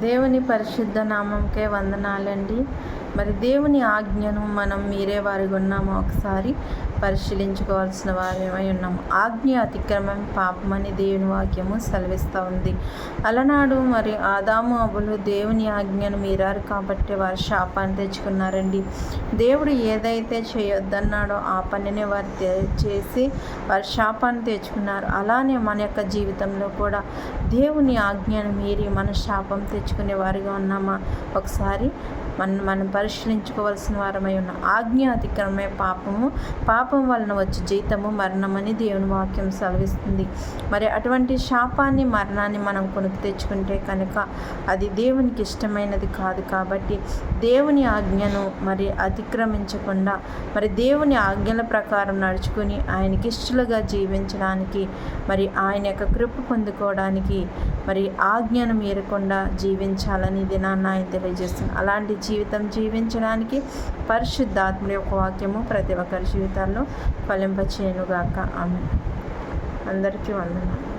దేవుని పరిశుద్ధ నామంకే వందనాలండి. మరి దేవుని ఆజ్ఞను మనం మీరే వారిగా ఉన్నాము ఒకసారి పరిశీలించుకోవాల్సిన వారేమై ఉన్నాము ఆజ్ఞ అతిక్రమం పాపమని దేవుని వాక్యము సెలవిస్తూ ఉంది. అలనాడు మరి ఆదాము అబులు దేవుని ఆజ్ఞను మీరారు కాబట్టి వారు శాపాన్ని తెచ్చుకున్నారండి. దేవుడు ఏదైతే చేయొద్దన్నాడో ఆ పనిని వారు చేసి వారు శాపాన్ని తెచ్చుకున్నారు. అలానే మన యొక్క జీవితంలో కూడా దేవుని ఆజ్ఞను మీరి మన శాపం తెచ్చుకునే వారిగా ఉన్నామా? ఒకసారి మనం మనం పరిశీలించుకోవాల్సిన వారమై ఉన్న ఆజ్ఞ అతిక్రమే పాపము. పాపం వలన వచ్చి జీతము మరణమని దేవుని వాక్యం సెలవిస్తుంది. మరి అటువంటి శాపాన్ని మరణాన్ని మనం కొనుక్కు తెచ్చుకుంటే కనుక అది దేవునికి ఇష్టమైనది కాదు కాబట్టి దేవుని ఆజ్ఞను మరి అతిక్రమించకుండా మరి దేవుని ఆజ్ఞల ప్రకారం నడుచుకుని ఆయనకి ఇష్టలుగా జీవించడానికి మరి ఆయన యొక్క కృప పొందుకోవడానికి మరి ఆజ్ఞను మీరకుండా జీవించాలని దినాన్న ఆయన తెలియజేస్తుంది. అలాంటి జీవితం జీవించడానికి పరిశుద్ధాత్మ యొక్క వాక్యము ప్రతి ఒక్కరి జీవితాల్లో ఫలింపచేయనుగాక. ఆమె అందరికీ వందనాలు.